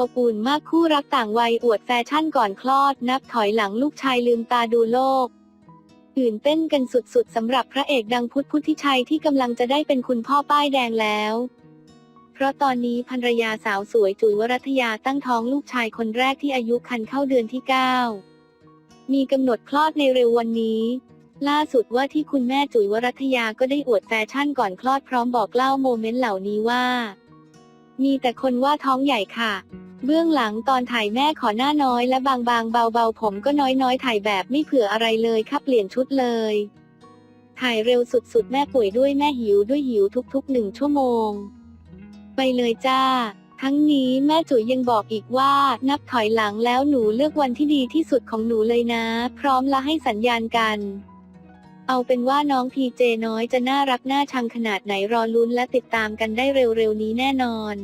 อบอุ่นมากคู่รักต่างวัยอวดแฟชั่นก่อนคลอด นับถอยหลังลูกชายลืมตาดูโลกตื่นเต้นกันสุดๆสำหรับพระเอกดังพุทธพุทธิชัยที่กำลังจะได้เป็นคุณพ่อป้ายแดงแล้ว เพราะตอนนี้ภรรยาสาวสวยจุ๋ยวรัตยาตั้งท้องลูกชายคนแรกที่อายุคันเข้าเดือนที่ 9 มีกำหนดคลอดในเร็ววันนี้ล่าสุดว่าที่คุณแม่จุ๋ยวรัตยาก็ได้อวดแฟชั่นก่อนคลอดพร้อมบอกเล่าโมเมนต์เหล่านี้ว่า มีแต่คนว่าท้องใหญ่ค่ะ เบื้องหลังตอนถ่ายแม่ขอหน้าน้อยและบางๆ เบาๆ ผมก็น้อยๆ ถ่ายแบบไม่เผื่ออะไรเลยค่ะเปลี่ยนชุดเลย ถ่ายเร็วสุดๆ แม่ป่วยด้วยแม่หิวด้วยหิวทุกๆหนึ่งชั่วโมง ไปเลยจ้า ทั้งนี้แม่จุ๋ยยังบอกอีกว่านับถอยหลังแล้วหนูเลือกวันที่ดีที่สุดของหนูเลยนะ พร้อมละให้สัญญาณกันเอาเป็นว่าน้องพีเจน้อยจะน่ารักน่าชังขนาดไหนรอลุ้นและติดตามกันได้เร็วๆนี้แน่นอน